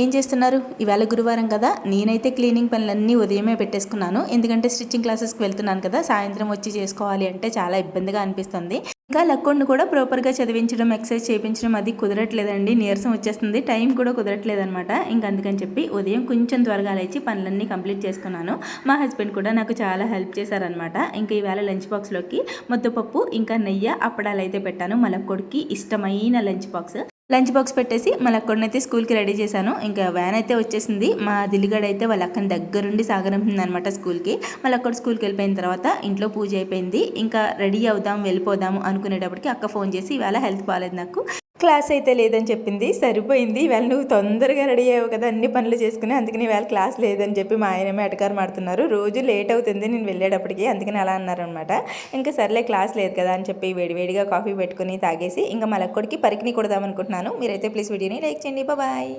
ఏం చేస్తున్నారు? ఇవాళ గురువారం కదా. నేనైతే క్లీనింగ్ పనులన్నీ ఉదయమే పెట్టేసుకున్నాను. ఎందుకంటే స్టిచ్చింగ్ క్లాసెస్కి వెళ్తున్నాను కదా. సాయంత్రం వచ్చి చేసుకోవాలి అంటే చాలా ఇబ్బందిగా అనిపిస్తుంది. ఇంకా లక్కోడిని కూడా ప్రాపర్గా చదివించడం ఎక్సర్సైజ్ చేయించడం అది కుదరట్లేదండి. నీరసం వచ్చేస్తుంది. టైం కూడా కుదరట్లేదనమాట ఇంకా అందుకని చెప్పి ఉదయం కొంచెం త్వరగా లేచి పనులన్నీ కంప్లీట్ చేసుకున్నాను. మా హస్బెండ్ కూడా నాకు చాలా హెల్ప్ చేశారనమాట ఇంకా ఈవేళ లంచ్ బాక్స్లోకి ముద్దపప్పు ఇంకా నెయ్యి అప్పడాలు అయితే పెట్టాను మలక్కోడికి ఇష్టమైన లంచ్ బాక్స్. లంచ్ బాక్స్ పెట్టేసి మళ్ళీ అక్కడనైతే స్కూల్కి రెడీ చేశాను. ఇంకా వ్యాన్ అయితే వచ్చేసింది. మా దిల్లిగడ అయితే వాళ్ళ అక్కని దగ్గరుండి సాగరంపింది అనమాట స్కూల్కి. మళ్ళీ అక్కడ స్కూల్కి వెళ్ళిపోయిన తర్వాత ఇంట్లో పూజ అయిపోయింది. ఇంకా రెడీ అవుదాం వెళ్ళిపోదాము అనుకునేటప్పటికి అక్క ఫోన్ చేసి ఇవాళ హెల్త్ బాగాలేదు నాకు. క్లాస్ అయితే లేదని చెప్పింది. సరిపోయింది. ఇవాళ నువ్వు తొందరగా రెడీ అయ్యావు కదా అన్ని పనులు చేసుకుని అందుకని ఇవాళ క్లాస్ లేదని చెప్పి మా ఆయనమే అటకారు మాడుతున్నారు. రోజు లేట్ అవుతుంది నేను వెళ్ళేటప్పటికి అందుకని అలా అన్నారనమాట. ఇంకా సర్లే క్లాస్ లేదు కదా అని చెప్పి వేడివేడిగా కాఫీ పెట్టుకుని తాగేసి ఇంకా మలక్కొడికి పరికిని కొడదామనుకుంటున్నాను మీరైతే ప్లీజ్ వీడియోని లైక్ చేయండి. బాయ్.